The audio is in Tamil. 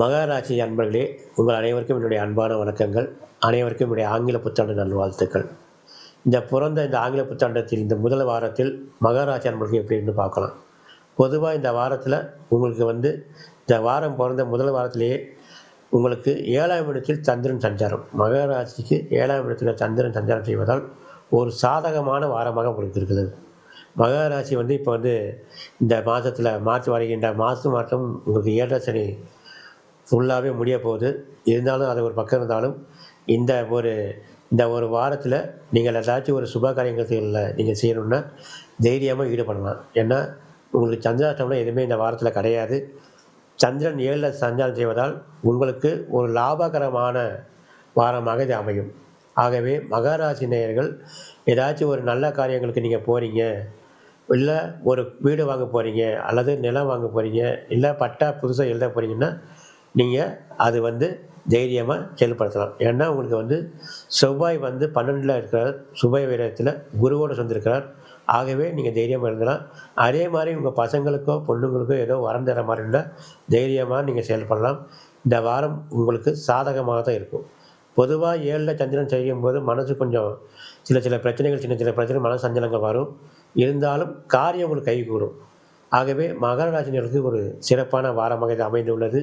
மகராசி அன்பர்களே உங்கள் அனைவருக்கும் என்னுடைய அன்பான வணக்கங்கள். அனைவருக்கும் என்னுடைய ஆங்கில புத்தாண்டு நல்வாழ்த்துக்கள். இந்த பிறந்த இந்த ஆங்கில புத்தாண்டத்தில் இந்த முதல் வாரத்தில் மகராசி அன்பர்களுக்கு எப்படின்னு பார்க்கலாம். பொதுவாக இந்த வாரத்தில் உங்களுக்கு வந்து இந்த வாரம் பிறந்த முதல் வாரத்திலேயே உங்களுக்கு ஏழாம் இடத்தில் சந்திரன் சஞ்சாரம். மகராசிக்கு ஏழாம் இடத்தில் சந்திரன் சஞ்சாரம் செய்வதால் ஒரு சாதகமான வாரமாக உங்களுக்கு இருக்குது மகராசி வந்து இப்போ வந்து இந்த மாதத்தில் மார்ச் வருகின்ற மாதம் மாதம் உங்களுக்கு ஏழரை சனி ஃபுல்லாகவே முடிய போகுது. இருந்தாலும் அது ஒரு பக்கம் இருந்தாலும் இந்த ஒரு இந்த ஒரு வாரத்தில் நீங்கள் ஏதாச்சும் ஒரு சுப காரியங்களில் நீங்கள் செய்யணுன்னா தைரியமாக ஈடுபடலாம். ஏன்னா உங்களுக்கு சந்திராஷ்டம்னா எதுவுமே இந்த வாரத்தில் கிடையாது. சந்திரன் ஏழில் சஞ்சாரம் செய்வதால் உங்களுக்கு ஒரு லாபகரமான வாரமாக இது அமையும். ஆகவே மகராசி நேயர்கள் ஏதாச்சும் ஒரு நல்ல காரியங்களுக்கு நீங்கள் போகிறீங்க இல்லை ஒரு வீடு வாங்க போகிறீங்க அல்லது நிலம் வாங்க போகிறீங்க இல்லை பட்டா புதுசாக எழுத போகிறீங்கன்னா நீங்கள் அது வந்து தைரியமாக செயல்படுத்தலாம். ஏன்னா உங்களுக்கு வந்து செவ்வாய் வந்து பன்னெண்டில் இருக்கிறார். சுபை வீரத்தில் குருவோடு சேர்ந்திருக்கிறார். ஆகவே நீங்கள் தைரியமாக இருந்தலாம். அதே மாதிரி உங்கள் பசங்களுக்கோ பொண்ணுங்களுக்கோ ஏதோ வரம் தர மாதிரி இருந்தால் தைரியமாக நீங்கள் செயல்படலாம். இந்த வாரம் உங்களுக்கு சாதகமாக தான் இருக்கும். பொதுவாக ஏழில் சந்திரன் செய்யும் போது மனசு கொஞ்சம் சில சில பிரச்சனைகள் சின்ன சின்ன பிரச்சனை மன சஞ்சலங்கள் வரும். இருந்தாலும் காரியம் உங்களுக்கு கைகூடும். ஆகவே மகர ஒரு சிறப்பான வாரமாக இது அமைந்துள்ளது.